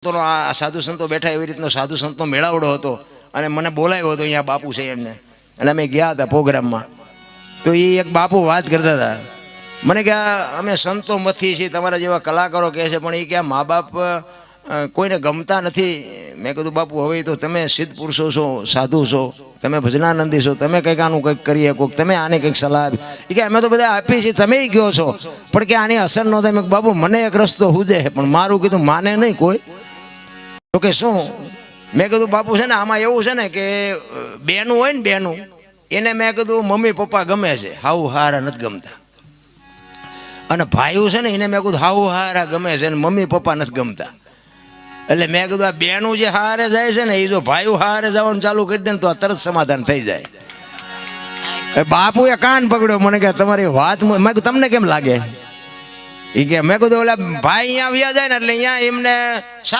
સંતોનો આ સાધુ સંતો બેઠા એવી રીતનો સાધુ સંતનો મેળાવડો હતો અને મને બોલાવ્યો હતો અહીંયા બાપુ છે એમને. અને અમે ગયા હતા પ્રોગ્રામમાં. તો એ એક બાપુ વાત કરતા હતા. મને કે અમે સંતો મથી છીએ, તમારા જેવા કલાકારો કહે છે, પણ એ કે મા બાપ કોઈને ગમતા નથી. મેં કીધું, બાપુ, હવે તો તમે સિદ્ધ પુરુષો છો, સાધુ છો, તમે ભજનાનંદી છો, તમે કંઈક આનું કંઈક કરીએ કોઈક તમે આને કંઈક સલાહ આપી એ કે, અમે તો બધા આપીએ છીએ, તમે કહો છો. પણ કે આની અસર ન મેં બાપુ, મને એક રસ્તો હુજે પણ મારું કીધું, માને નહીં કોઈ. તો કે શું? મેં કીધું, બાપુ છે ને, આમાં એવું છે ને કે બેનું હોય ને બેનું, એને મેં કીધું, મમ્મી, પપ્પા ગમે છે. હાઉ હારા નથી ગમતા. અને ભાઈઓ છે ને, એને મેં કીધું હાઉ હારા ગમે છે. ને મમ્મી, પપ્પા નથી ગમતા. એટલે મેં કીધું, આ બેનું જે હારે જાય છે ને, એ જો ભાઈઓ હારે જવાનું ચાલુ કરી દે ને, તો આ તરત સમાધાન થઈ જાય. બાપુએ કાન પકડ્યો, મને કે, તમારી વાત મેં તમને કેમ લાગે? એ કે, મેં કીધું, ઓલા ભાઈ અહીંયા આવ્યા જાય ને, એટલે અહીંયા એમને સાસુ